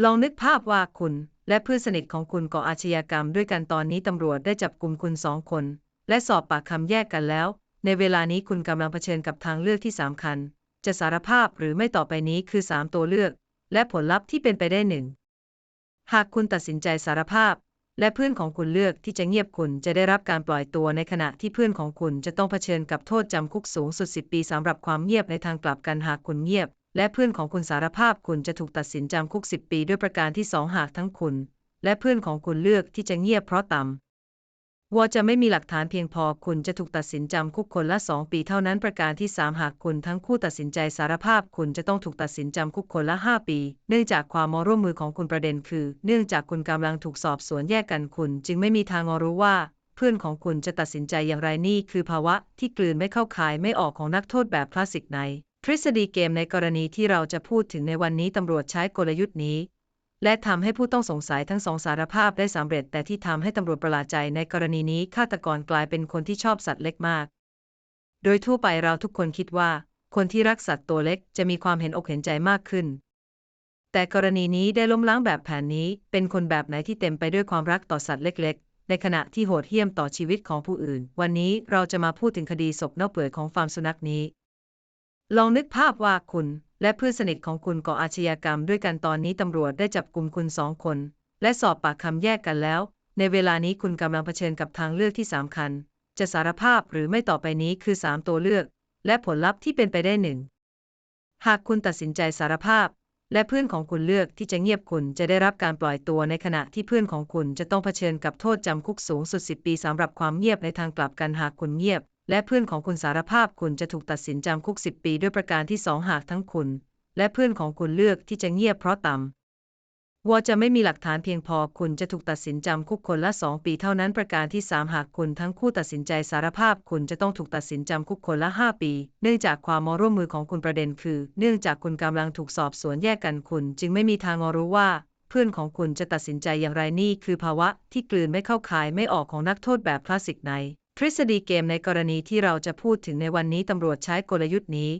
ลองนึกภาพว่าคุณ และเพื่อนสนิทของคุณก่ออาชญากรรมด้วยกันตอนนี้ตำรวจได้จับกลุ่มคุณสองคน และสอบปากคำแยกกันแล้ว ในเวลานี้คุณกำลังเผชิญกับทางเลือกที่สำคัญ จะสารภาพหรือไม่ต่อไปนี้คือ 3 ตัวเลือก และผลลัพธ์ที่เป็นไปได้หนึ่งหากคุณตัดสินใจสารภาพ และเพื่อนของคุณเลือกที่จะเงียบคุณจะได้รับการปล่อยตัวในขณะที่เพื่อนของคุณจะต้องเผชิญกับโทษจำคุกสูงสุด 10 ปีสำหรับความเงียบในทางกลับกันหากคุณเงียบ และเพื่อนของคุณสารภาพคุณจะถูกตัดสินจำคุก 10 ปีด้วยประการที่2หากทั้งคุณ และเพื่อนของคุณเลือกที่จะเงียบเพราะต่ำวอจะไม่มีหลักฐานเพียงพอคุณจะถูกตัดสินจำคุกคนละ 2 ปีเท่านั้นประการที่ 3 หากคุณทั้งคู่ตัดสินใจสารภาพคุณจะต้องถูกตัดสินจำคุกคนละ 5 ปี เนื่องจากความมร่วมมือของคุณประเด็นคือ เนื่องจากคุณกำลังถูกสอบสวนแยกกันคุณ จึงไม่มีทางรู้ว่าเพื่อนของคุณจะตัดสินใจอย่างไรนี่คือภาวะที่กลืนไม่เข้าคายไม่ออกของนักโทษแบบคลาสสิกใน ทฤษฎีเกมในกรณีที่เราจะพูดถึงในวันนี้ตำรวจใช้กลยุทธ์นี้ และทำให้ผู้ต้องสงสัยทั้งสองสารภาพได้สำเร็จ แต่ที่ทำให้ตำรวจประหลาดใจในกรณีนี้ฆาตกรกลายเป็นคนที่ชอบสัตว์เล็กมาก โดยทั่วไปเราทุกคนคิดว่า คนที่รักสัตว์ตัวเล็กจะมีความเห็นอกเห็นใจมากขึ้น แต่กรณีนี้ได้ล้มล้างแบบแผนนี้ เป็นคนแบบไหนที่เต็มไปด้วยความรักต่อสัตว์เล็กๆในขณะที่โหดเหี้ยมต่อชีวิตของผู้อื่น วันนี้เราจะมาพูดถึงคดีศพเน่าเปื่อยของฟาร์มสุนัขนี้ ลองนึกภาพว่าคุณและเพื่อนสนิทของคุณก่ออาชญากรรมด้วยกันตอนนี้ตำรวจได้จับกลุ่มคุณสองคน และสอบปากคำแยกกันแล้ว ในเวลานี้คุณกำลังเผชิญกับทางเลือกที่สำคัญ จะสารภาพหรือไม่ต่อไปนี้คือ 3 ตัวเลือก และผลลัพธ์ที่เป็นไปได้หนึ่งหากคุณตัดสินใจสารภาพ และเพื่อนของคุณเลือกที่จะเงียบคุณจะได้รับการปล่อยตัวในขณะที่เพื่อนของคุณจะต้องเผชิญกับโทษจำคุกสูงสุด 10 ปีสำหรับความเงียบในทางกลับกันหากคุณเงียบ และเพื่อนของคุณสารภาพคุณจะถูกตัดสินจำคุก 10 ปีด้วยประการที่2หากทั้งคุณ และเพื่อนของคุณเลือกที่จะเงียบเพราะต่ำวอจะไม่มีหลักฐานเพียงพอคุณจะถูกตัดสินจำคุกคนละ 2 ปีเท่านั้นประการที่ 3 หากคุณทั้งคู่ตัดสินใจสารภาพคุณจะต้องถูกตัดสินจำคุกคนละ 5 ปี เนื่องจากความร่วมมือของคุณประเด็นคือ เนื่องจากคุณกำลังถูกสอบสวนแยกกันคุณ จึงไม่มีทางรู้ว่าเพื่อนของคุณจะตัดสินใจอย่างไรนี่คือภาวะที่กลืนไม่เข้าคายไม่ออกของนักโทษแบบคลาสสิกใน ทฤษฎีเกมในกรณีที่เราจะพูดถึงในวันนี้ตำรวจใช้กลยุทธ์นี้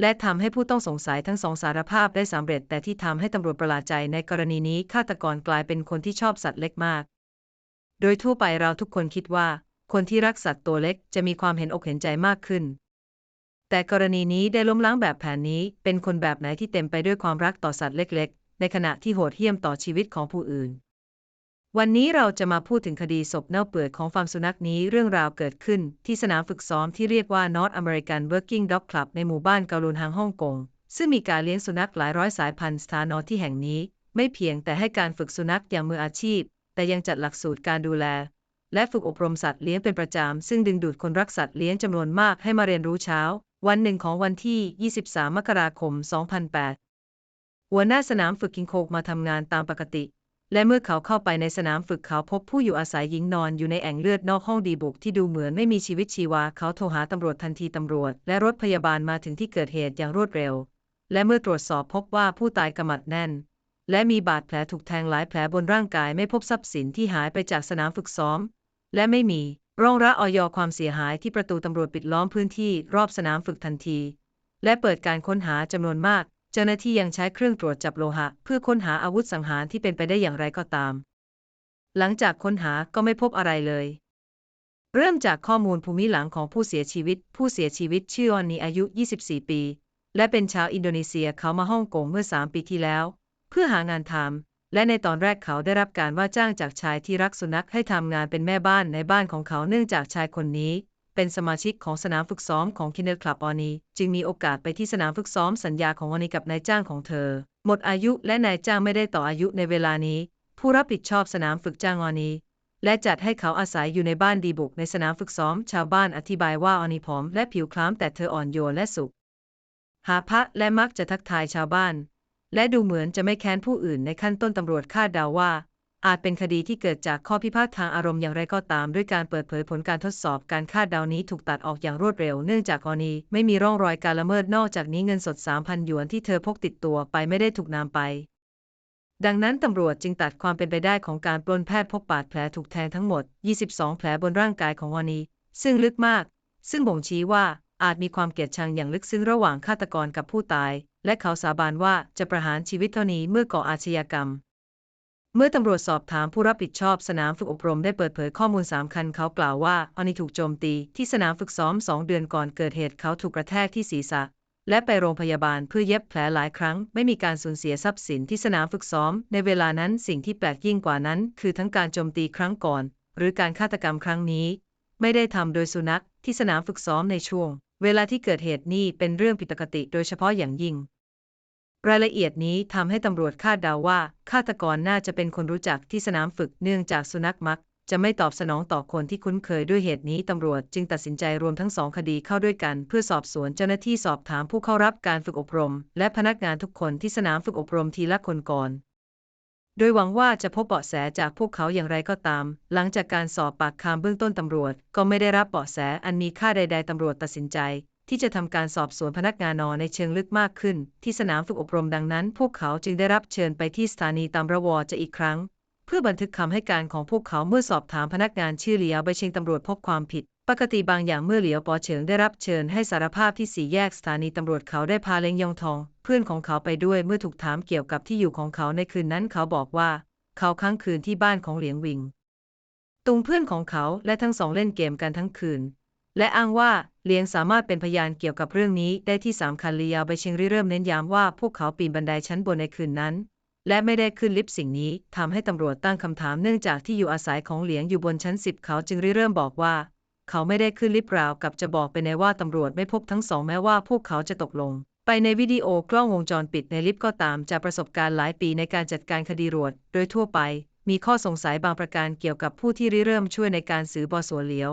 และทำให้ผู้ต้องสงสัยทั้งสองสารภาพได้สำเร็จ แต่ที่ทำให้ตำรวจประหลาดใจในกรณีนี้ฆาตกรกลายเป็นคนที่ชอบสัตว์เล็กมาก โดยทั่วไปเราทุกคนคิดว่า คนที่รักสัตว์ตัวเล็กจะมีความเห็นอกเห็นใจมากขึ้น แต่กรณีนี้ได้ล้มล้างแบบแผนนี้ เป็นคนแบบไหนที่เต็มไปด้วยความรักต่อสัตว์เล็ก ๆ ในขณะที่โหดเหี้ยมต่อชีวิตของผู้อื่น วันนี้เราจะมาพูดถึงคดีศพเน่าเปื่อยของฟาร์มสุนัขนี้เรื่องราวเกิดขึ้นที่สนามฝึกซ้อมที่เรียกว่า North American Working Dog Club ในหมู่บ้านเกาลูนฮังฮ่องกง ซึ่งมีการเลี้ยงสุนัขหลายร้อยสายพันธุ์สถานอที่แห่งนี้ ไม่เพียงแต่ให้การฝึกสุนัขอย่างมืออาชีพ แต่ยังจัดหลักสูตรการดูแล และฝึกอบรมสัตว์เลี้ยงเป็นประจำ ซึ่งดึงดูดคนรักสัตว์เลี้ยงจำนวนมากให้มาเรียนรู้เช้า วันหนึ่งของวันที่ 23 มกราคม 2008 หัวหน้าสนามฝึกกิงโคกมาทำงานตามปกติ และเมื่อเขาเข้าไปในสนามฝึกเขาพบผู้อยู่อาศัยหญิงนอนอยู่ในแอ่งเลือดนอกห้องดีบุกที่ดูเหมือนไม่มีชีวิตชีวา เขาโทรหาตำรวจทันทีตำรวจ และรถพยาบาลมาถึงที่เกิดเหตุอย่างรวดเร็ว และเมื่อตรวจสอบพบว่าผู้ตายกำมัดแน่น และมีบาดแผลถูกแทงหลายแผลบนร่างกายไม่พบทรัพย์สินที่หายไปจากสนามฝึกซ้อม และไม่มีร่องรอยออยความเสียหายที่ประตูตำรวจปิดล้อมพื้นที่รอบสนามฝึกทันที และเปิดการค้นหาจำนวนมาก เจ้าหน้าที่ยังใช้เครื่องตรวจจับโลหะ เพื่อค้นหาอาวุธสังหารที่เป็นไปได้อย่างไรก็ตาม หลังจากค้นหาก็ไม่พบอะไรเลย เริ่มจากข้อมูลภูมิหลังของผู้เสียชีวิต ผู้เสียชีวิตชื่อออนนีอายุ 24 ปี และเป็นชาวอินโดนีเซียเขามาฮ่องกงเมื่อ 3 ปีที่แล้ว เพื่อหางานทำและในตอนแรกเขาได้รับการว่าจ้างจากชายที่รักสุนัขให้ทำงานเป็นแม่บ้านในบ้านของเขาเนื่องจากชายคนนี้ เป็นสมาชิกของสนามฝึกซ้อมของคินเนอร์คลับออนีจึงมีโอกาสไปที่สนามฝึกซ้อมสัญญาของออนีกับนายจ้างของเธอ หมดอายุและนายจ้างไม่ได้ต่ออายุในเวลานี้ ผู้รับผิดชอบสนามฝึกจ้างออนีและจัดให้เขาอาศัยอยู่ในบ้านดีบุกในสนามฝึกซ้อม ชาวบ้านอธิบายว่าออนีผอมและผิวคล้ำแต่เธออ่อนโยนและสุข หาพระและมักจะทักทายชาวบ้าน และดูเหมือนจะไม่แค้นผู้อื่นในขั้นต้นตำรวจคาดเดาว่า อาจเป็นคดีที่เกิดจากข้อพิพาททางอารมณ์อย่างไรก็ตาม ด้วยการเปิดเผยผลการทดสอบการคาดเดานี้ถูกตัดออกอย่างรวดเร็ว เนื่องจากกรณีไม่มีร่องรอยการละเมิดนอกจากนี้เงินสด 3,000 หยวนที่เธอพกติดตัวไปไม่ได้ถูกนำไป ดังนั้นตำรวจจึงตัดความเป็นไปได้ของการปล้นแพทย์พบบาดแผลถูกแทงทั้งหมด 22 แผลบนร่างกายของวานีซึ่งลึกมาก ซึ่งบ่งชี้ว่าอาจมีความเกลียดชังอย่างลึกซึ้งระหว่างฆาตกรกับผู้ตาย และเขาสาบานว่าจะประหารชีวิตเท่านี้เมื่อก่ออาชญากรรม เมื่อตำรวจสอบถามผู้รับผิดชอบสนามฝึกอบรมได้เปิดเผยข้อมูลสามคันเขากล่าวว่าออนิถูกโจมตีที่สนามฝึกซ้อมสองเดือนก่อนเกิดเหตุเขาถูกกระแทกที่ศีรษะ และไปโรงพยาบาลเพื่อเย็บแผลหลายครั้ง ไม่มีการสูญเสียทรัพย์สินที่สนามฝึกซ้อม ในเวลานั้นสิ่งที่แปลกยิ่งกว่านั้น คือทั้งการโจมตีครั้งก่อน หรือการฆาตกรรมครั้งนี้ ไม่ได้ทำโดยสุนัขที่สนามฝึกซ้อมในช่วง เวลาที่เกิดเหตุนี้เป็นเรื่องผิดปกติ โดยเฉพาะอย่างยิ่ง รายละเอียดนี้ทำให้ตำรวจคาดเดาว่าฆาตกรน่าจะเป็นคนรู้จักที่สนามฝึกเนื่องจากสุนัขมัก จะไม่ตอบสนองต่อคนที่คุ้นเคยด้วยเหตุนี้ตำรวจจึงตัดสินใจรวมทั้งสองคดีเข้าด้วยกัน เพื่อสอบสวนเจ้าหน้าที่สอบถามผู้เข้ารับการฝึกอบรม และพนักงานทุกคนที่สนามฝึกอบรมทีละคนก่อน โดยหวังว่าจะพบเบาะแสจากพวกเขาอย่างไรก็ตาม หลังจากการสอบปากคำเบื้องต้นตำรวจ ก็ไม่ได้รับเบาะแสอันมีค่าใด ๆตำรวจตัดสินใจ ที่จะทำการสอบสวนพนักงานนอในเชิงลึกมากขึ้น ที่สนามฝึกอบรมดังนั้น พวกเขาจึงได้รับเชิญไปที่สถานีตามระวอจะอีกครั้ง เพื่อบันทึกคำให้การของพวกเขาเมื่อสอบถามพนักงานชื่อเหลียวไปเชงตำรวจพบความผิด ปกติบางอย่างเมื่อเหลียวปอเฉิงได้รับเชิญให้สารภาพที่สี่แยกสถานีตำรวจเขาได้พาเล้งยองทอง เพื่อนของเขาไปด้วยเมื่อถูกถามเกี่ยวกับที่อยู่ของเขาในคืนนั้นเขาบอกว่า เขาค้างคืนที่บ้านของเหลียงวิงตุงเพื่อนของเขาและทั้งสองเล่นเกมกันทั้งคืน และอ้างว่าเลียงสามารถเป็นพยานเกี่ยวกับเรื่องนี้ได้ที่สามคันลียาวไปเชิงริเริ่มเน้นย้ำว่าพวกเขาปีนบันไดชั้นบนในคืนนั้น และไม่ได้ขึ้นลิฟต์สิ่งนี้ทำให้ตำรวจตั้งคำถามเนื่องจากที่อยู่อาศัยของเหลียงอยู่บนชั้นสิบเขาจึงริเริ่มบอกว่า เขาไม่ได้ขึ้นลิฟต์ราวกับจะบอกไปในว่าตำรวจไม่พบทั้งสองแม้ว่าพวกเขาจะตกลง ไปในวิดีโอกล้องวงจรปิดในลิฟต์ก็ตามจากประสบการณ์หลายปีในการจัดการคดีรวดโดยทั่วไป มีข้อสงสัยบางประการเกี่ยวกับผู้ที่ริเริ่มช่วยในการสืบอสวนเหลียว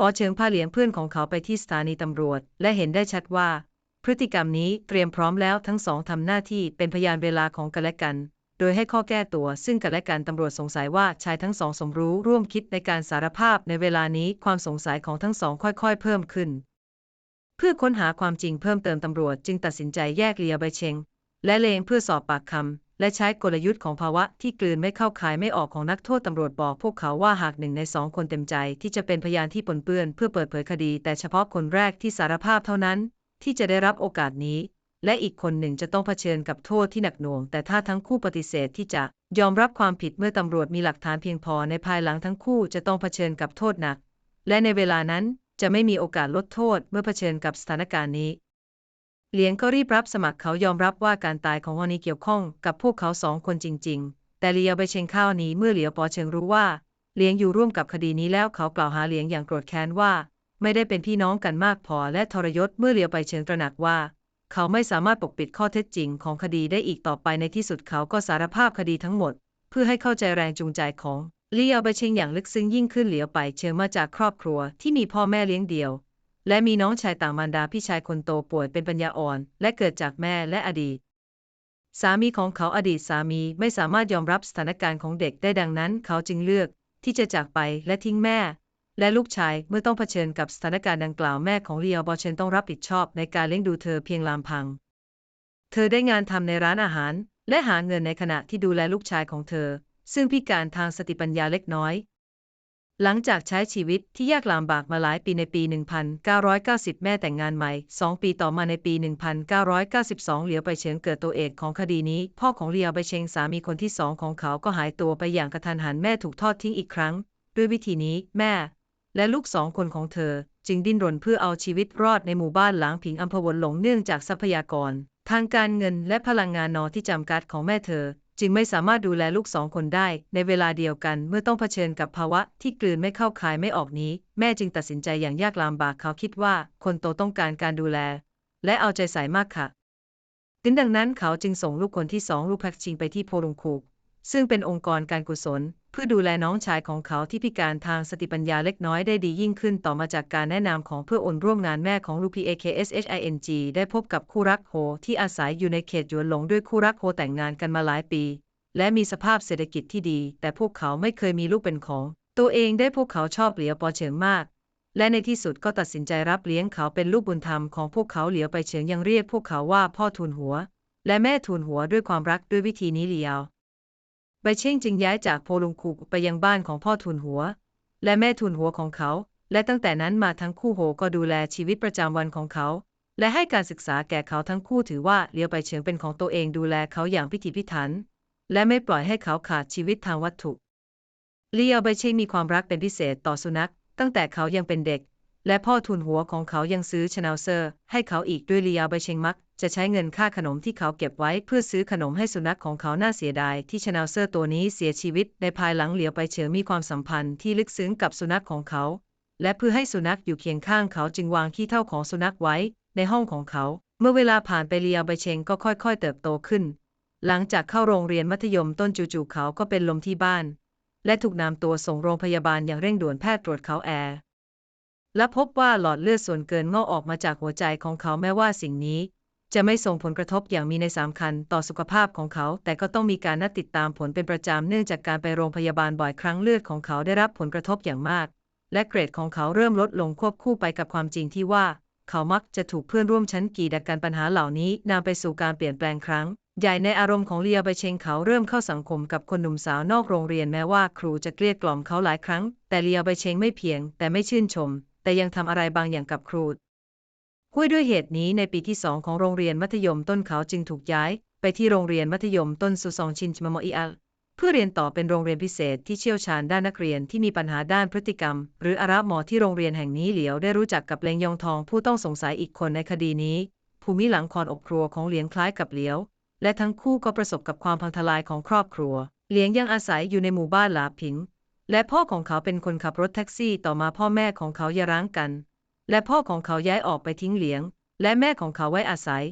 ปอเฉิงพาเหลียงเพื่อนของเขาไปที่สถานีตำรวจ และเห็นได้ชัดว่า พฤติกรรมนี้เตรียมพร้อมแล้วทั้งสองทำหน้าที่เป็นพยานเวลาของกันและกัน โดยให้ข้อแก้ตัวซึ่งกันและกันตำรวจสงสัยว่าชายทั้งสองสมรู้ร่วมคิดในการสารภาพในเวลานี้ความสงสัยของทั้งสองค่อยๆ เพิ่มขึ้น เพื่อค้นหาความจริงเพิ่มเติมตำรวจจึงตัดสินใจแยกเลียใบเชงและเลงเพื่อสอบปากคำ และใช้กลยุทธ์ของภาวะที่กลืนไม่เข้าคายไม่ออกของนักโทษตำรวจบอกพวกเขาว่าหากหนึ่งในสองคนเต็มใจ ที่จะเป็นพยานที่ปนเปื้อนเพื่อเปิดเผยคดี แต่เฉพาะคนแรกที่สารภาพเท่านั้น ที่จะได้รับโอกาสนี้ และอีกคนหนึ่งจะต้องเผชิญกับโทษที่หนักหน่วง แต่ถ้าทั้งคู่ปฏิเสธที่จะยอมรับความผิดเมื่อตำรวจมีหลักฐานเพียงพอในภายหลังทั้งคู่จะต้องเผชิญกับโทษหนัก และในเวลานั้นจะไม่มีโอกาสลดโทษเมื่อเผชิญกับสถานการณ์นี้ เหลียงก็รีบรับสมัครเขายอมรับว่าการตายของวานีเกี่ยวข้องกับพวกเขาสองคนจริง ๆ แต่เลียวไปเชงข้าวนี้เมื่อเหลียวปอเชิงรู้ว่าเหลียงอยู่ร่วมกับคดีนี้แล้วเขากล่าวหาเหลียงอย่างโกรธแค้นว่า ไม่ได้เป็นพี่น้องกันมากพอและทรยศเมื่อเหลียวไปเชิงตระหนักว่า เขาไม่สามารถปกปิดข้อเท็จจริงของคดีได้อีกต่อไปในที่สุดเขาก็สารภาพคดีทั้งหมด เพื่อให้เข้าใจแรงจูงใจของเลียวไปเชิงอย่างลึกซึ้งยิ่งขึ้นเหลียวไปเชิงมาจากครอบครัวที่มีพ่อแม่เลี้ยงเดี่ยว และมีน้องชายต่างมารดาพี่ชายคนโตป่วยเป็นปัญญาอ่อน และเกิดจากแม่และอดีต สามีของเขาอดีตสามีไม่สามารถยอมรับสถานการณ์ของเด็กได้ดังนั้น เขาจึงเลือกที่จะจากไปและทิ้งแม่ และลูกชายเมื่อต้องเผชิญกับสถานการณ์ดังกล่าวแม่ของเลียวบอเชนต้องรับผิดชอบในการเลี้ยงดูเธอเพียงลำพัง เธอได้งานทำในร้านอาหาร และหาเงินในขณะที่ดูแลลูกชายของเธอ ซึ่งพิการทางสติปัญญาเล็กน้อย หลังจากใช้ชีวิตที่ยากลำบากมาหลายปีในปี 1990 แม่แต่งงานใหม่ 2 ปีต่อมาในปี 1992 เหลียวไปเฉิงเกิดตัวเอกของคดีนี้ พ่อของเหลียวไปเชงสามีคนที่สองของเขาก็หายตัวไปอย่างกระทันหันแม่ถูกทอดทิ้งอีกครั้ง ด้วยวิธีนี้แม่ และลูกสองคนของเธอ จึงดิ้นรนเพื่อเอาชีวิตรอดในหมู่บ้านหลางผิงอำเภอวนหลงเนื่องจากทรัพยากร ทางการเงินและพลังงานนอที่จำกัดของแม่เธอ จึงไม่สามารถดูแลลูกสองคนได้ ในเวลาเดียวกัน เมื่อต้องเผชิญกับภาวะที่กลืนไม่เข้าคายไม่ออกนี้ แม่จึงตัดสินใจอย่างยากลำบากเขาคิดว่า คนโตต้องการการดูแล และเอาใจใส่มากค่ะถึงดังนั้นเขาจึงส่งลูกคนที่สองลูกแพ็กชิงไปที่โพลุงคูกซึ่งเป็นองค์กรการกุศล เพื่อดูแลน้องชายของเขาที่พิการทางสติปัญญาเล็กน้อยได้ดียิ่งขึ้นต่อมาจากการแนะนำของเพื่ออนร่วมงานแม่ของลูก PAKSHING ได้พบกับคู่รักโฮที่อาศัยอยู่ในเขตหยวนหลงด้วยคู่รักโฮแต่งงานกันมาหลายปี และมีสภาพเศรษฐกิจที่ดี แต่พวกเขาไม่เคยมีลูกเป็นของ ตัวเองได้พวกเขาชอบเหลียวปอเฉิงมาก และในที่สุดก็ตัดสินใจรับเลี้ยงเขาเป็นลูกบุญธรรมของพวกเขาเหลียวไปเฉิงยังเรียกพวกเขาว่าพ่อทูลหัว และแม่ทูลหัวด้วยความรักด้วยวิธีนี้เลียว ใบเช่งจึงย้ายจากโพลุงคูไปยังบ้านของพ่อทุนหัว และแม่ทุนหัวของเขา และตั้งแต่นั้นมาทั้งคู่โหก็ดูแลชีวิตประจำวันของเขา และให้การศึกษาแก่เขาทั้งคู่ถือว่าเลี้ยวไปเฉิงเป็นของตัวเองดูแลเขาอย่างพิถีพิถัน และไม่ปล่อยให้เขาขาดชีวิตทางวัตถุเลียวไปเชงมีความรักเป็นพิเศษต่อสุนัข ตั้งแต่เขายังเป็นเด็ก และพ่อทุนหัวของเขายังซื้อชนาเซอร์ ให้เขาอีกด้วยเลียวไปเชงมัก จะใช้เงินค่าขนมที่เขาเก็บไว้เพื่อซื้อขนมให้สุนัขของเขาน่าเสียดายที่ชนาเซอร์ตัวนี้เสียชีวิตในภายหลังเหลียวไปเฉิงมีความสัมพันธ์ที่ลึกซึ้งกับสุนัขของเขา และเพื่อให้สุนัขอยู่เคียงข้างเขาจึงวางขี้เท่าของสุนัขไว้ในห้องของเขา เมื่อเวลาผ่านไปเลียวไปเชงก็ค่อยๆ เติบโตขึ้น หลังจากเข้าโรงเรียนมัธยมต้นจู่ๆเขาก็เป็นลมที่บ้าน และถูกนำตัวส่งโรงพยาบาลอย่างเร่งด่วนแพทย์ตรวจเขาแอร์ และพบว่าหลอดเลือดส่วนเกินงอกออกมาจากหัวใจของเขาแม้ว่าสิ่งนี้ จะไม่ส่งผลกระทบอย่างมีในสามคัญต่อสุขภาพของเขา แต่ก็ต้องมีการนัดติดตามผลเป็นประจำเนื่องจากการไปโรงพยาบาลบ่อยครั้งเลือดของเขาได้รับผลกระทบอย่างมาก และเกรดของเขาเริ่มลดลงควบคู่ไปกับความจริงที่ว่า เขามักจะถูกเพื่อนร่วมชั้นกีดกันปัญหาเหล่านี้นำไปสู่การเปลี่ยนแปลงครั้งใหญ่ในอารมณ์ของเลียไปเชงเขาเริ่มเข้าสังคมกับคนหนุ่มสาวนอกโรงเรียนแม้ว่าครูจะเกลี้ยกล่อมเขาหลายครั้ง แต่เลียไปเชงไม่เพียง แต่ไม่ชื่นชม แต่ยังทำอะไรบางอย่างกับครูห้วยด้วยเหตุนี้ในปีที่สองของโรงเรียนมัธยมต้นเขาจึงถูกย้าย ไปที่โรงเรียนมัธยมต้นสุซองชินชมมอีอัลเพื่อเรียนต่อเป็นโรงเรียนพิเศษที่เชี่ยวชาญด้านนักเรียนที่มีปัญหาด้านพฤติกรรม หรืออาราหมอที่โรงเรียนแห่งนี้เหลียวได้รู้จักกับเลงยองทองผู้ต้องสงสัยอีกคนในคดีนี้ ภูมิหลังคอนอกครัวของเหลียงคล้ายกับเหลียว และทั้งคู่ก็ประสบกับความพังทลายของครอบครัว เหลียงยังอาศัยอยู่ในหมู่บ้านหลาผิง และพ่อของเขาเป็นคนขับรถแท็กซี่ต่อมาพ่อแม่ของเขาหย่าร้างกัน และพ่อของเขาย้ายออกไปทิ้งเหลียง และแม่ของเขาไว้อาศัย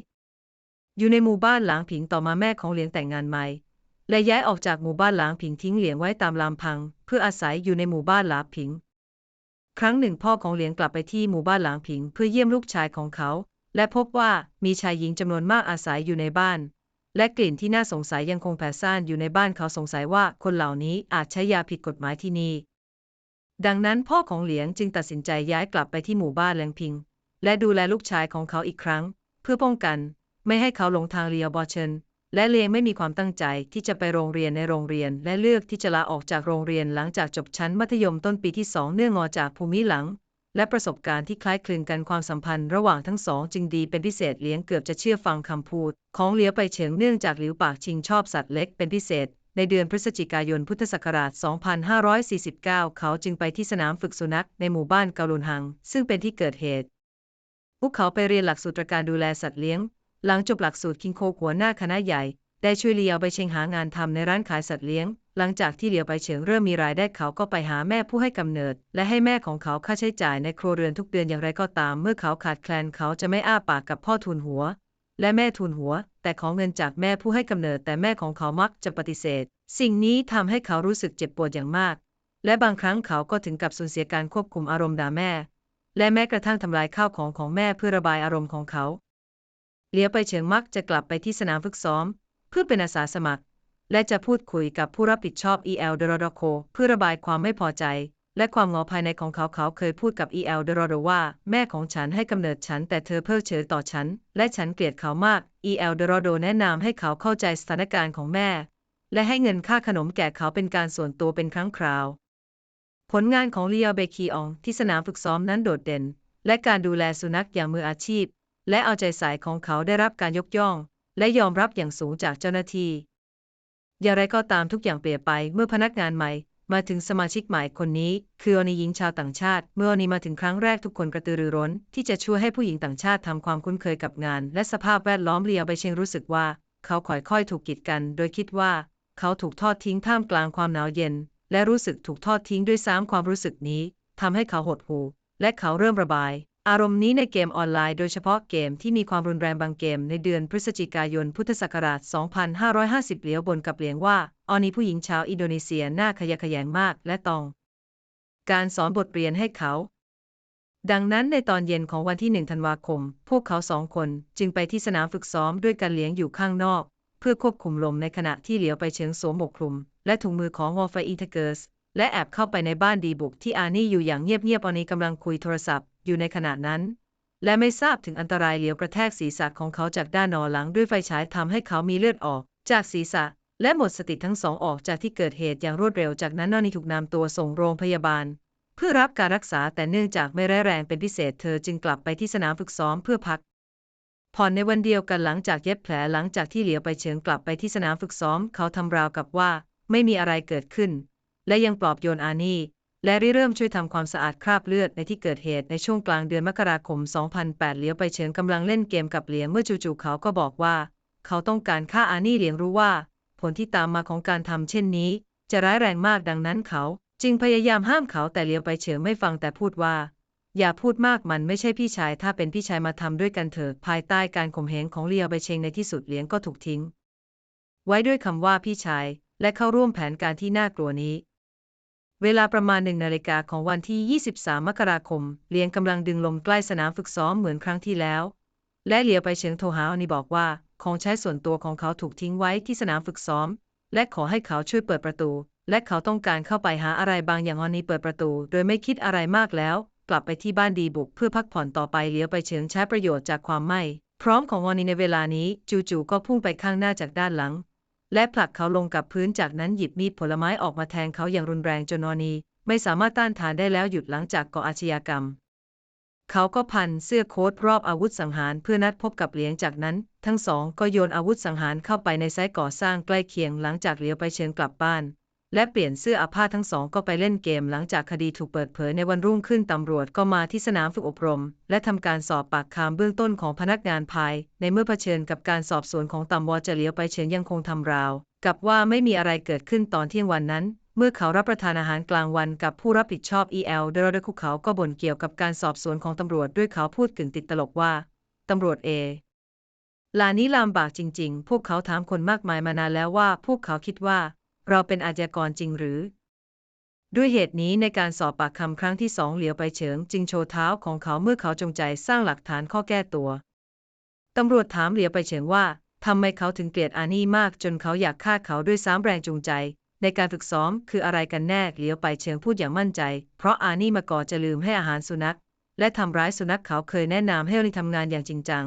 อยู่ในหมู่บ้านหลางผิงต่อมาแม่ของเหลียงแต่งงานใหม่ และย้ายออกจากหมู่บ้านหลางผิงทิ้งเหลียงไว้ตามลำพัง เพื่ออาศัยอยู่ในหมู่บ้านหลาผิง ครั้งหนึ่งพ่อของเหลียงกลับไปที่หมู่บ้านหลางผิง เพื่อเยี่ยมลูกชายของเขา และพบว่ามีชายหญิงจำนวนมากอาศัยอยู่ในบ้าน และกลิ่นที่น่าสงสัยยังคงแผ่ซ่านอยู่ในบ้านเขาสงสัยว่าคนเหล่านี้อาจใช้ยาผิดกฎหมายที่นี่ ดังนั้นพ่อของเหลียงจึงตัดสินใจย้ายกลับไปที่หมู่บ้านแลงพิง และดูแลลูกชายของเขาอีกครั้ง เพื่อป้องกัน ไม่ให้เขาหลงทางเลียวบอเชนและเลียงไม่มีความตั้งใจที่จะไปโรงเรียนในโรงเรียน และเลือกที่จะลาออกจากโรงเรียนหลังจากจบชั้นมัธยมต้นปีที่สองเนื่องมาจากภูมิหลัง และประสบการณ์ที่คล้ายคลึงกันความสัมพันธ์ระหว่างทั้งสองจึงดีเป็นพิเศษเลี้ยงเกือบจะเชื่อฟังคำพูด ของเหลียวไปเฉิงเนื่องจากหลิวปากชิงชอบสัตว์เล็กเป็นพิเศษ ในเดือนพฤศจิกายนพุทธศักราช 2549 เขาจึงไปที่สนามฝึกสุนัขในหมู่บ้านเกาลุนฮัง ซึ่งเป็นที่เกิดเหตุพวกเขาไปเรียนหลักสูตรการดูแลสัตว์เลี้ยง หลังจบหลักสูตรคิงโคหัวหน้าคณะใหญ่ ได้ช่วยเลียวไปเชงหางานทำในร้านขายสัตว์เลี้ยง หลังจากที่เหลียวไปเฉิงเริ่มมีรายได้เขาก็ไปหาแม่ผู้ให้กำเนิด และให้แม่ของเขาค่าใช้จ่ายในครัวเรือนทุกเดือนอย่างไรก็ตาม เมื่อเขาขาดแคลนเขาจะไม่อ้าปากกับพ่อทุนหัว และแม่ทุนหัว แต่ขอเงินจากแม่ผู้ให้กำเนิด แต่แม่ของเขามักจะปฏิเสธ สิ่งนี้ทำให้เขารู้สึกเจ็บปวดอย่างมาก และบางครั้งเขาก็ถึงกับสูญเสียการควบคุมอารมณ์ด่าแม่ และแม้กระทั่งทำลายข้าวของของแม่เพื่อระบายอารมณ์ของเขาเลียวไปเฉิงมักจะกลับไปที่สนามฝึกซ้อม เพื่อเป็นอาสาสมัคร และจะพูดคุยกับผู้รับผิดชอบ EL d o r o d o c o เพื่อระบายความไม่พอใจ และความงอภายในของเขาเขาเคยพูดกับ EL d o r o d o ว่า แม่ของฉันให้กำเนิดฉันแต่เธอเพิกเฉยต่อฉัน และฉันเกลียดเขามาก EL d o r o d o แนะนำให้เขาเข้าใจสถานการณ์ของแม่ และให้เงินค่าขนมแก่เขาเป็นการส่วนตัวเป็นครั้งคราว ผลงานของเลียวเบคีอองที่สนามฝึกซ้อมนั้นโดดเด่น และการดูแลสุนัขอย่างมืออาชีพ และเอาใจใส่ของเขาได้รับการยกย่อง และยอมรับอย่างสูงจากเจ้าหน้าที่ อย่างไรก็ตามทุกอย่างเปลี่ยนไปเมื่อพนักงานใหม่มาถึงสมาชิกใหม่คนนี้ คืออนีหญิงชาวต่างชาติ เมื่ออนีมาถึงครั้งแรกทุกคนกระตือรือร้น ที่จะช่วยให้ผู้หญิงต่างชาติทำความคุ้นเคยกับงาน และสภาพแวดล้อมเลียวไปเชงรู้สึกว่า เขาค่อยๆถูกกีดกัน โดยคิดว่า เขาถูกทอดทิ้งท่ามกลางความหนาวเย็น และรู้สึกถูกทอดทิ้งด้วยซ้ำความรู้สึกนี้ทำให้เขาหดหู่และเขาเริ่มระบาย อารมณ์นี้ในเกมออนไลน์โดยเฉพาะเกมที่มีความรุนแรงบางเกมในเดือนพฤศจิกายนพุทธศักราช 2550 เหลียวบนกับเหลียงว่าออนี้ผู้หญิงชาวอินโดนีเซียหน่าขยะแขยงมากและตอง การสอนบทเรียนให้เขา ดังนั้นในตอนเย็นของวันที่ 1 ธันวาคม พวกเขาสองคนจึงไปที่สนามฝึกซ้อมด้วยกันเลี้ยงอยู่ข้างนอก เพื่อควบคุมลมในขณะที่เหลียวไปเชิงสวมหมวกคลุม และถุงมือของวอลไฟอีเทเกอร์ส และแอบเข้าไปในบ้านดีบุกที่อานี่อยู่อย่างเงียบๆออนี้กำลังคุยโทรศัพท์อยู่ในขณะนั้น และไม่ทราบถึงอันตรายเหลียวกระแทกศีรษะของเขาจากด้านหนอหลังด้วยไฟฉายทำให้เขามีเลือดออก จากศีรษะ และหมดสติทั้งสองออกจากที่เกิดเหตุอย่างรวดเร็วจากนั้นนอนีถูกนำตัวส่งโรงพยาบาล เพื่อรับการรักษาแต่เนื่องจากไม่ร้ายแรงเป็นพิเศษเธอจึงกลับไปที่สนามฝึกซ้อมเพื่อพักผ่อนในวันเดียวกันหลังจากเย็บแผลหลังจากที่เหลียวไปเฉิงกลับไปที่สนามฝึกซ้อม เขาทำราวกับว่า ไม่มีอะไรเกิดขึ้น และยังปลอบโยนอานี่ และริเริ่มช่วยทำความสะอาดคราบเลือดในที่เกิดเหตุในช่วงกลางเดือนมกราคม 2008 เหลียวไปเฉิงกำลังเล่นเกมกับเหลียงเมื่อจู่ๆเขาก็บอกว่า เขาต้องการฆ่าอานี่เหลียงรู้ว่า ผลที่ตามมาของการทำเช่นนี้ จะร้ายแรงมากดังนั้นเขา จึงพยายามห้ามเขาแต่เหลียวไปเฉิงไม่ฟังแต่พูดว่าอย่าพูดมากมันไม่ใช่พี่ชาย ถ้าเป็นพี่ชายมาทำด้วยกันเถอะ ภายใต้การข่มเหงของเลียวไปเชงในที่สุดเหลียงก็ถูกทิ้ง ไว้ด้วยคำว่าพี่ชาย และเข้าร่วมแผนการที่น่ากลัวนี้ เวลาประมาณหนึ่งนาฬิกาของวันที่ 23 มกราคม เลียงกำลังดึงลมใกล้สนามฝึกซ้อมเหมือนครั้งที่แล้ว และเหลียวไปเฉิงโทรหาอนีบอกว่า ของใช้ส่วนตัวของเขาถูกทิ้งไว้ที่สนามฝึกซ้อม และขอให้เขาช่วยเปิดประตู และเขาต้องการเข้าไปหาอะไรบางอย่างออนนี้เปิดประตู โดยไม่คิดอะไรมากแล้ว กลับไปที่บ้านดีบุกเพื่อพักผ่อนต่อไปเลี้ยวไปเฉิงใช้ประโยชน์จากความไม่ พร้อมของวอนีในเวลานี้ จู่ๆก็พุ่งไปข้างหน้าจากด้านหลัง และผลักเขาลงกับพื้นจากนั้นหยิบมีดผลไม้ออกมาแทงเขาอย่างรุนแรงจนนอนี ไม่สามารถต้านทานได้แล้วหยุดหลังจากก่ออาชญากรรม เขาก็พันเสื้อโค้ทรอบอาวุธสังหารเพื่อนัดพบกับเหลียงจากนั้น ทั้งสองก็โยนอาวุธสังหารเข้าไปในไซต์ก่อสร้างใกล้เคียงหลังจากเหลียวไปเชิญกลับบ้าน และเปลี่ยนเสื้ออาผ้าทั้งสองก็ไปเล่นเกมหลังจากคดีถูกเปิดเผยในวันรุ่งขึ้นตำรวจก็มาที่สนามฝึกอบรม และทำการสอบปากคำเบื้องต้นของพนักงานภาย ในเมื่อเผชิญกับการสอบสวนของตำรวจจะเลียวไปเชิญยังคงทำราว กับว่าไม่มีอะไรเกิดขึ้นตอนเที่ยงวันนั้น เมื่อเขารับประทานอาหารกลางวันกับผู้รับผิดชอบ EL โดยรคุเขาก็บ่นเกี่ยวกับการสอบสวนของตำรวจด้วยเขาพูดกึ่งติดตลกว่าตำรวจเอลานี้ลำบากจริง ๆ พวกเขาถามคนมากมายมานานแล้วว่าพวกเขาคิดว่า เราเป็นอาชญากรจริงหรือ ด้วยเหตุนี้ในการสอบปากคำครั้งที่สองเหลียวไปเฉิงจึงโชว์เท้าของเขาเมื่อเขาจงใจสร้างหลักฐานข้อแก้ตัว ตำรวจถามเหลียวไปเฉิงว่าทำไมเขาถึงเกลียดอานี่มากจนเขาอยากฆ่าเขาด้วยซ้ำแรงจูงใจ ในการฝึกซ้อมคืออะไรกันแน่เหลียวไปเฉิงพูดอย่างมั่นใจ เพราะอานี่มาก่อจะลืมให้อาหารสุนัข และทำร้ายสุนัขเขาเคยแนะนำให้อนีทำงานอย่างจริงจัง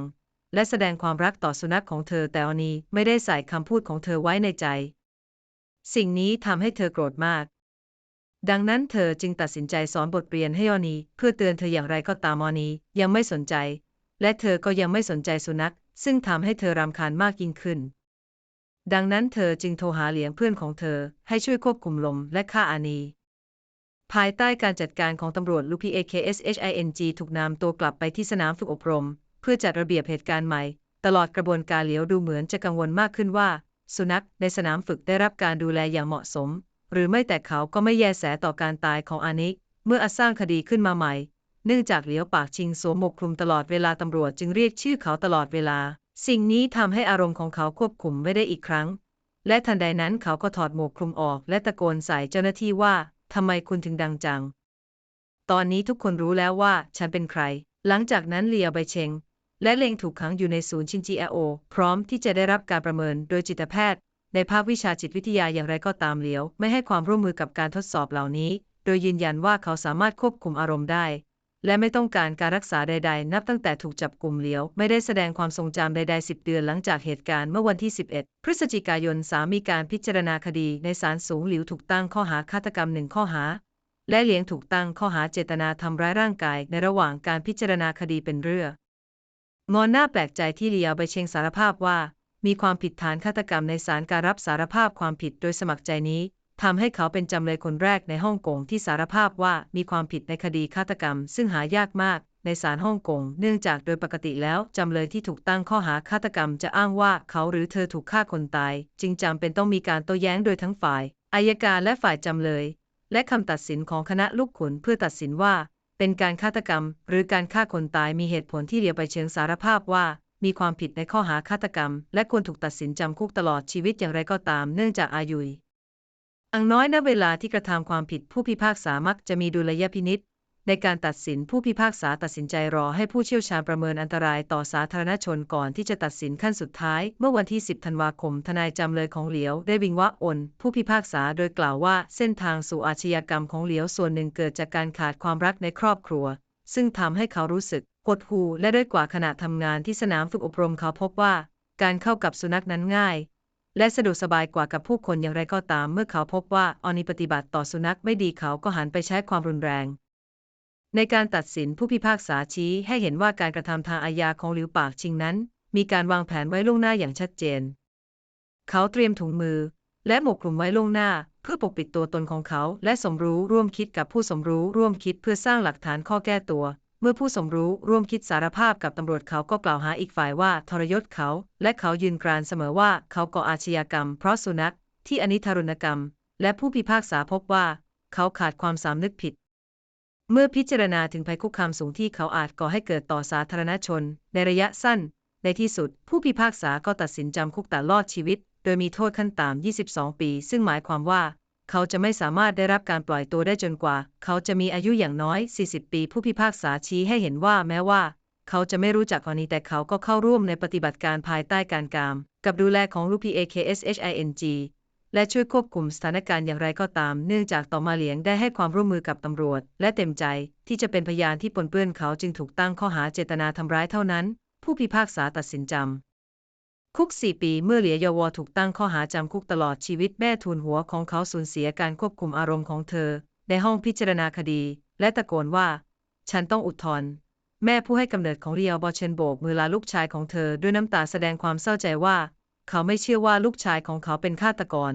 และแสดงความรักต่อสุนัขของเธอแต่อนีไม่ได้ใส่คำพูดของเธอไว้ในใจ สิ่งนี้ทำให้เธอโกรธมาก ดังนั้นเธอจึงตัดสินใจสอนบทเรียนให้อนีเพื่อเตือนเธออย่างไรก็ตามอนียังไม่สนใจ และเธอก็ยังไม่สนใจสุนัข ซึ่งทำให้เธอรำคาญมากยิ่งขึ้น ดังนั้นเธอจึงโทรหาเหลียงเพื่อนของเธอให้ช่วยควบคุมลมและฆ่าอานีภายใต้การจัดการของตำรวจลูพี AKSHING ถูกนำตัวกลับไปที่สนามฝึกอบรม เพื่อจัดระเบียบเหตุการณ์ใหม่ ตลอดกระบวนการเหลียวดูเหมือนจะกังวลมากขึ้นว่า สุนัขในสนามฝึกได้รับการดูแลอย่างเหมาะสม หรือไม่แต่เขาก็ไม่แยแสต่อการตายของอานิเมื่ออาสร้างคดีขึ้นมาใหม่ เนื่องจากเหลียวปากชิงสวมหมวกคลุมตลอดเวลาตำรวจจึงเรียกชื่อเขาตลอดเวลา สิ่งนี้ทำให้อารมณ์ของเขาควบคุมไม่ได้อีกครั้ง และทันใดนั้นเขาก็ถอดหมวกคลุมออกและตะโกนใส่เจ้าหน้าที่ว่าทำไมคุณถึงดังจัง ตอนนี้ทุกคนรู้แล้วว่าฉันเป็นใคร หลังจากนั้นเลียวไปเชง และเลงถูกขังอยู่ในศูนย์ชินจีเอโอพร้อมที่จะได้รับการประเมินโดยจิตแพทย์ ในภาควิชาจิตวิทยาอย่างไรก็ตามเหลียว ไม่ให้ความร่วมมือกับการทดสอบเหล่านี้ โดยยืนยันว่าเขาสามารถควบคุมอารมณ์ได้ และไม่ต้องการการรักษาใด ๆ นับตั้งแต่ถูกจับกลุ่มเหลียว ไม่ได้แสดงความทรงจำใดๆ 10 เดือนหลังจากเหตุการณ์เมื่อวันที่ 11 พฤศจิกายนสามีการพิจารณาคดีในศาลสูงหลิวถูกตั้งข้อหาฆาตกรรมหนึ่งข้อหาและเหลียงถูกตั้งข้อหาเจตนาทำร้ายร่างกายในระหว่างการพิจารณาคดีเป็นเรื่อง งอนหน้าแปลกใจที่เลียวไปเชงสารภาพว่า มีความผิดฐานฆาตกรรมในศาลการรับสารภาพความผิดโดยสมัครใจนี้ทำให้เขาเป็นจำเลยคนแรกในฮ่องกงที่สารภาพว่ามีความผิดในคดีฆาตกรรม ซึ่งหายากมากในศาลฮ่องกง เนื่องจากโดยปกติแล้วจำเลยที่ถูกตั้งข้อหาฆาตกรรมจะอ้างว่าเขาหรือเธอถูกฆ่าคนตาย จึงจำเป็นต้องมีการโต้แย้งโดยทั้งฝ่ายอายการและฝ่ายจำเลย และคำตัดสินของคณะลูกขุนเพื่อตัดสินว่า เป็นการฆาตกรรม หรือการฆ่าคนตายมีเหตุผลที่เดียวไปเชิงสารภาพว่า มีความผิดในข้อหาฆาตกรรม และควรถูกตัดสินจำคุกตลอดชีวิตอย่างไรก็ตามเนื่องจากอายุยอังน้อยณเวลาที่กระทำความผิดผู้พิพากษามักจะมีดุลยพินิษ ในการตัดสินผู้พิพากษาตัดสินใจรอให้ผู้เชี่ยวชาญประเมินอันตรายต่อสาธารณชนก่อนที่จะตัดสินขั้นสุดท้าย เมื่อวันที่ 10 ธันวาคม ทนายจำเลยของเหลียวได้วิงว่าอน ผู้พิพากษาโดยกล่าวว่าเส้นทางสู่อาชญากรรมของเหลียวส่วนหนึ่งเกิดจากการขาดความรักในครอบครัว ซึ่งทำให้เขารู้สึกหดหู่และด้วยกว่าขณะทำงานที่สนามฝึกอบรมเขาพบว่า การเข้ากับสุนัขนั้นง่าย และสะดวกสบายกว่ากับผู้คนอย่างไรก็ตาม เมื่อเขาพบว่าออนิปฏิบัติต่อสุนัขไม่ดีเขาก็หันไปใช้ความรุนแรง ในการตัดสินผู้พิพากษาชี้ให้เห็นว่าการกระทำทางอาญาของหลิวปากชิงนั้น มีการวางแผนไว้ล่วงหน้าอย่างชัดเจน เขาเตรียมถุงมือ และหมวกคลุมไว้ล่วงหน้า เพื่อปกปิดตัวตนของเขา และสมรู้ร่วมคิดกับผู้สมรู้ร่วมคิดเพื่อสร้างหลักฐานข้อแก้ตัว เมื่อผู้สมรู้ร่วมคิดสารภาพกับตำรวจเขาก็กล่าวหาอีกฝ่ายว่าทรยศเขา และเขายืนกรานเสมอว่าเขาก่ออาชญากรรม เพราะสุนัขที่อนิทารุณกรรม และผู้พิพากษาพบว่า เขาขาดความสำนึกผิด เมื่อพิจารณาถึงภัยคุกคามสูงที่เขาอาจก่อให้เกิดต่อสาธารณชน ในระยะสั้น ในที่สุด ผู้พิพากษาก็ตัดสินจำคุกตลอดชีวิต โดยมีโทษขั้นต่ำ 22 ปี ซึ่งหมายความว่า เขาจะไม่สามารถได้รับการปล่อยตัวได้จนกว่า เขาจะมีอายุอย่างน้อย 40 ปี ผู้พิพากษาชี้ให้เห็นว่าแม้ว่า เขาจะไม่รู้จักกรณีแต่เขาก็เข้าร่วมในปฏิบัติการภายใต้การกาม กับดูแลของลูก PAKSHING และช่วยควบคุมสถานการณ์อย่างไรก็ตาม เนื่องจากต่อมาเหลียงได้ให้ความร่วมมือกับตำรวจ และเต็มใจที่จะเป็นพยานที่ปนเปื้อนเขาจึงถูกตั้งข้อหาเจตนาทำร้ายเท่านั้น ผู้พิพากษาตัดสินจำ คุก 4 ปีเมื่อเหลียยวอถูกตั้งข้อหาจำคุกตลอดชีวิตแม่ทูลหัวของเขาสูญเสียการควบคุมอารมณ์ของเธอ ในห้องพิจารณาคดี และตะโกนว่า ฉันต้องอุทธรณ์แม่ผู้ให้กำเนิดของเรียวบอเชนโบกมือลาลูกชายของเธอด้วยน้ำตาแสดงความเศร้าใจว่า เขาไม่เชื่อว่าลูกชายของเขาเป็นฆาตกร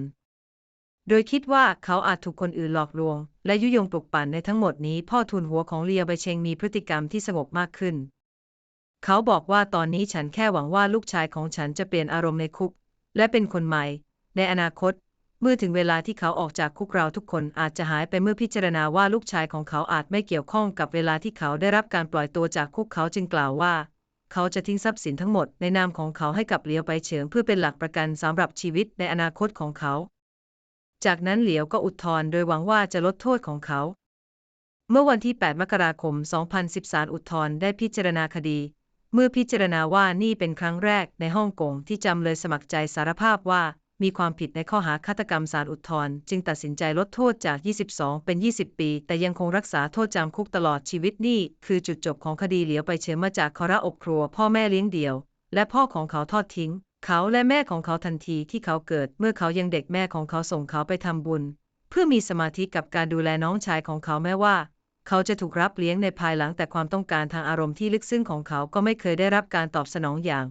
โดยคิดว่าเขาอาจถูกคนอื่นหลอกลวง และยุยงปลุกปั่นในทั้งหมดนี้ พ่อทูลหัวของเรียวไบเชงมีพฤติกรรมที่สงบมากขึ้น เขาบอกว่าตอนนี้ฉันแค่หวังว่าลูกชายของฉันจะเปลี่ยนอารมณ์ในคุก และเป็นคนใหม่ ในอนาคต เมื่อถึงเวลาที่เขาออกจากคุกเราทุกคนอาจจะหายไปเมื่อพิจารณาว่าลูกชายของเขาอาจไม่เกี่ยวข้องกับเวลาที่เขาได้รับการปล่อยตัวจากคุกเขาจึงกล่าวว่า เขาจะทิ้งทรัพย์สินทั้งหมดในนามของเขาให้กับเหลียวไปเฉิงเพื่อเป็นหลักประกันสำหรับชีวิตในอนาคตของเขา จากนั้นเหลียวก็อุทธรณ์โดยหวังว่าจะลดโทษของเขา เมื่อวันที่ 8 มกราคม 2010ศาลอุทธรณ์ได้พิจารณาคดี เมื่อพิจารณาว่านี่เป็นครั้งแรกในฮ่องกงที่จำเลยสมัครใจสารภาพว่า มีความผิดในข้อหาฆาตกรรมศาลอุทธรจึงตัดสินใจลดโทษจาก 22 เป็น 20 ปี แต่ยังคงรักษาโทษจำคุกตลอดชีวิตนี่ คือจุดจบของคดีเหลียวไปเชิญมาจากคอระอบครัว พ่อแม่เลี้ยงเดี่ยว และพ่อของเขาทอดทิ้ง เขาและแม่ของเขาทันทีที่เขาเกิด เมื่อเขายังเด็กแม่ของเขาส่งเขาไปทำบุญ เพื่อมีสมาธิกับการดูแลน้องชายของเขาแม้ว่า เขาจะถูกรับเลี้ยงในภายหลังแต่ความต้องการทางอารมณ์ที่ลึกซึ้งของเขาก็ไม่เคยได้รับการตอบสนองอย่าง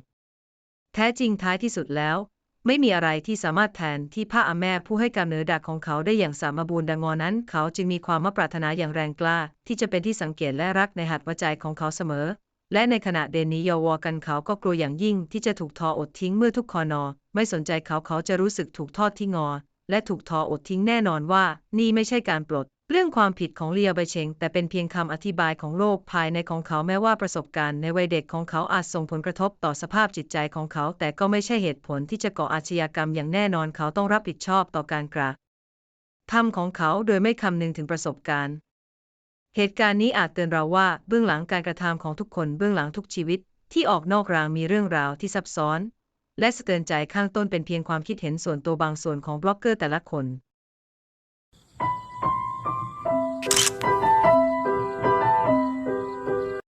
แท้จริงท้ายที่สุดแล้ว ไม่มีอะไรที่สามารถแทนที่พระอาแม่ผู้ให้กำเนิดดักของเขาได้อย่างสามบูรณ์ดังงอนั้น เขาจึงมีความมาปรารถนาอย่างแรงกล้า ที่จะเป็นที่สังเกตและรักในหัตถ์วใจของเขาเสมอ และในขณะเดนนี้ยาวอกันเขาก็กลัวอย่างยิ่งที่จะถูกทออดทิ้งเมื่อทุกคอนอ ไม่สนใจเขาเขาจะรู้สึกถูกทอดที่งอ และถูกทออดทิ้งแน่นอนว่า นี่ไม่ใช่การปลด เรื่องความผิดของเลียไบเชงแต่เป็นเพียงคำอธิบายของโลกภายในของเขาแม้ว่าประสบการณ์ในวัยเด็กของเขาอาจส่งผลกระทบต่อสภาพจิตใจของเขา แต่ก็ไม่ใช่เหตุผลที่จะก่ออาชญากรรมอย่างแน่นอนเขาต้องรับผิดชอบต่อการกระทำของเขาโดยไม่คำนึงถึงประสบการณ์ เหตุการณ์นี้อาจเตือนเราว่าเบื้องหลังการกระทำของทุกคนเบื้องหลังทุกชีวิต ที่ออกนอกรางมีเรื่องราวที่ซับซ้อน และสะเทือนใจข้างต้นเป็นเพียงความคิดเห็นส่วนตัวบางส่วนของบล็อกเกอร์แต่ละคน